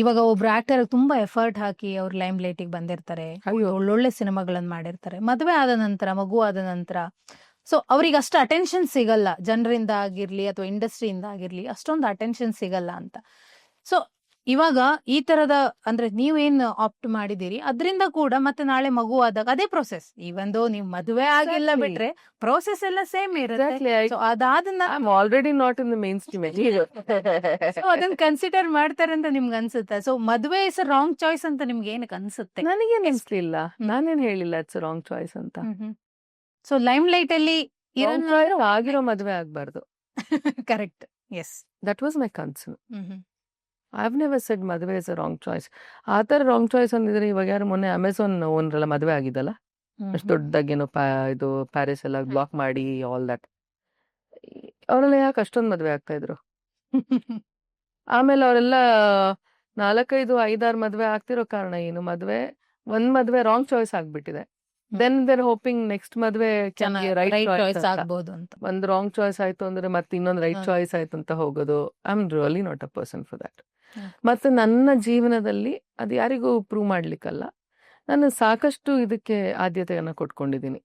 ಇವಾಗ ಒಬ್ರು ಆಕ್ಟರ್ ತುಂಬಾ ಎಫರ್ಟ್ ಹಾಕಿ ಅವ್ರ ಲೈಮ್ ಲೈಟಿಗೆ ಬಂದಿರ್ತಾರೆ. ಒಳ್ಳೊಳ್ಳೆ ಸಿನಿಮಾಗಳನ್ನ ಮಾಡಿರ್ತಾರೆ. ಮದುವೆ ಆದ ನಂತರ ಮಗು ಆದ ನಂತರ. ಸೊ ಅವ್ರಿಗೆ ಅಷ್ಟು ಅಟೆನ್ಷನ್ ಸಿಗಲ್ಲ. ಜನರಿಂದ ಆಗಿರ್ಲಿ ಅಥವಾ ಇಂಡಸ್ಟ್ರಿಯಿಂದ ಆಗಿರ್ಲಿ ಅಷ್ಟೊಂದು ಅಟೆನ್ಷನ್ ಸಿಗಲ್ಲ ಅಂತ. ಸೊ ಇವಾಗ ಈ ತರದ ಅಂದ್ರೆ ನೀವೇನ್ ಆಪ್ಟ್ ಮಾಡಿದಿರಿ ಅದರಿಂದ ಕೂಡ ಮತ್ತೆ ನಾಳೆ ಮಗು ಆದಾಗ ಅದೇ ಪ್ರೊಸೆಸ್ ಈವನ್ ನೀವು ಮದುವೆ ಆಗಿಲ್ಲ ಬಿಟ್ರೆ ಪ್ರೋಸೆಸ್ ಎಲ್ಲ ಸೇಮ್ ಇರುತ್ತೆ. Exactly. I, ಸೊ ಅದಾದ I'm already not in the mainstream anymore. So ಅದನ್ನ ಕನ್ಸಿಡರ್ ಮಾಡ್ತಾರೆ ಅಂತ ನಿಮ್ಗೆ ಅನ್ಸುತ್ತೆ? ಸೊ ಮದುವೆ ಇಸ್ ರಾಂಗ್ ಚಾಯ್ಸ್ ಅಂತ ನಿಮ್ಗೆ ಏನಕ್ಕೆ ಅನ್ಸುತ್ತೆ? ನನಗೆ ಅನ್ಸ್ಲಿಲ್ಲ. ನಾನೇನ್ ಹೇಳಿಲ್ಲ ಇಟ್ಸ್ ರಾಂಗ್ ಚಾಯ್ಸ್ ಅಂತ. ಸೊ ಲೈಮ್ ಲೈಟ್ ಅಲ್ಲಿ ಆಗಿರೋ ಮದುವೆ ಆಗ್ಬಾರ್ದು. Correct yes that was my concern I have never said ಮದುವೆ ಇಸ್ ಅ ರಾಂಗ್ ಚಾಯ್ಸ್ ಆ ಥರ ರಾಂಗ್ ಚಾಯ್ಸ್ ಅಂದಿದ್ರೆ ಇವಾಗ ಯಾರು ಮೊನ್ನೆ ಅಮೆಝಾನ್ ಓನರೆಲ್ಲ ಮದುವೆ ಆಗಿದ್ದಲ್ಲ? ಅಷ್ಟು ದೊಡ್ಡದಾಗೇನೋ ಪ್ಯಾ ಇದು ಪ್ಯಾರಿಸ್ ಎಲ್ಲ ಬ್ಲಾಕ್ ಮಾಡಿ ಆಲ್ ದಟ್ ಅವರೆಲ್ಲ ಯಾಕೆ ಅಷ್ಟೊಂದು ಮದುವೆ ಆಗ್ತಾ ಇದ್ರು? ಆಮೇಲೆ ಅವರೆಲ್ಲ ನಾಲ್ಕೈದು ಐದಾರು ಮದುವೆ ಆಗ್ತಿರೋ ಕಾರಣ ಏನು? ಮದುವೆ ಒಂದ್ ಮದುವೆ ರಾಂಗ್ ಚಾಯ್ಸ್ ಆಗ್ಬಿಟ್ಟಿದೆ. ದೆನ್ ದೇರ್ ಹೋಪಿಂಗ್ ನೆಕ್ಸ್ಟ್ ಮದುವೆ ರೈಟ್ ರೈಟ್ ಚಾಯ್ಸ್ ಆಗ್ಬೋದು ಅಂತ. ಒಂದ್ ರಾಂಗ್ ಚಾಯ್ಸ್ ಆಯ್ತು ಅಂದ್ರೆ ಮತ್ತೆ ಇನ್ನೊಂದು ರೈಟ್ ಚಾಯ್ಸ್ ಆಯ್ತು ಅಂತ ಹೋಗೋದು. I am really not a person for that. ಮತ್ತೆ ನನ್ನ ಜೀವನದಲ್ಲಿ ಅದು ಯಾರಿಗೂ ಪ್ರೂವ್ ಮಾಡ್ಲಿಕ್ಕಲ್ಲ. ನಾನು ಸಾಕಷ್ಟು ಇದಕ್ಕೆ ಆದ್ಯತೆಯನ್ನು ಕೊಟ್ಕೊಂಡಿದ್ದೀನಿ.